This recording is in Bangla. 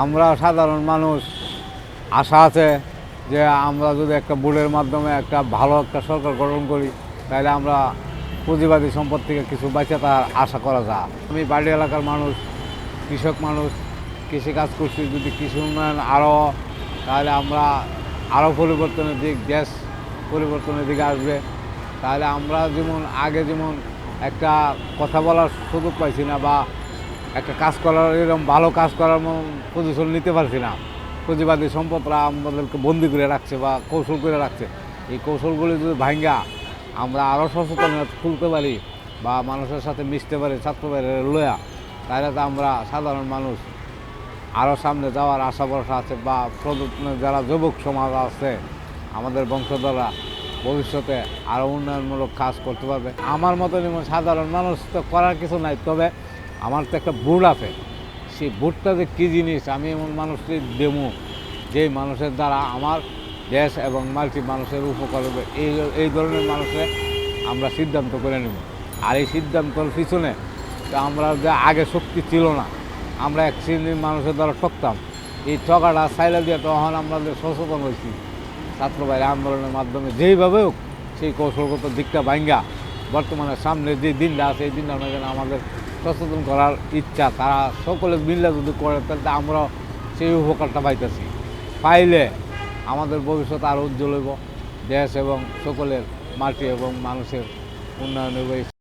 আমরা সাধারণ মানুষ, আশা আছে যে আমরা যদি একটা বোর্ডের মাধ্যমে একটা ভালো একটা সরকার গঠন করি, তাহলে আমরা পুঁজিবাদী সম্পদ থেকে কিছু বাঁচে তার আশা করা যায় আমি বাড়ি এলাকার মানুষ, কৃষক মানুষ, কৃষি কাজ করছি, যদি কৃষি উন্নয়ন আরও তাহলে আমরা আরও পরিবর্তনের দিক, দেশ পরিবর্তনের দিকে আসবে। তাহলে আমরা যেমন, আগে যেমন একটা কথা বলার সুযোগ পাইছি না বা একটা কাজ করার, এরকম ভালো কাজ করার পজিশন নিতে পারছি না। পুঁজিবাদী সম্পদরা আমাদেরকে বন্দি করে রাখছে বা কৌশল করে রাখছে। এই কৌশলগুলি যদি ভাঙ্গা আমরা আরও সচেতন খুলতে পারি বা মানুষের সাথে মিশতে পারি, ছাত্র লয়া, তাহলে তো আমরা সাধারণ মানুষ আরও সামনে যাওয়ার আশা ভরসা আছে বা যারা যুবক সমাজ আছে, আমাদের বংশধররা ভবিষ্যতে আরও উন্নয়নমূলক কাজ করতে পারবে। আমার মতো সাধারণ মানুষ তো করার কিছু নাই, তবে আমার তো একটা বুট আছে। সেই বুটটা যে কী জিনিস, আমি এমন মানুষকে দেবো, যেই মানুষের দ্বারা আমার দেশ এবং মাল্টি মানুষের উপকার হবে, এই এই ধরনের মানুষের আমরা সিদ্ধান্ত করে নেব। আর এই সিদ্ধান্তর পিছনে আমরা যে আগে শক্তি ছিল না, আমরা এক শ্রেণির মানুষের দ্বারা ঠকতাম। এই ঠকাটা সাইলা দিয়ে তখন আমাদের সচেতন হয়েছি ছাত্র ভাইয়ের আন্দোলনের মাধ্যমে যেইভাবে হোক, সেই কৌশলগত দিকটা ভাঙ্গা। বর্তমানে সামনে যে দিনটা আছে, এই দিনটা আমাদের সচেতন করার ইচ্ছা, তারা সকলে মিললে যদি করে, তাহলে আমরা সেই উপকারটা পাইতেছি। পাইলে আমাদের ভবিষ্যৎ আরও উজ্জ্বল হইব। দেশ এবং সকলের, মাটি এবং মানুষের উন্নয়ন হইব এই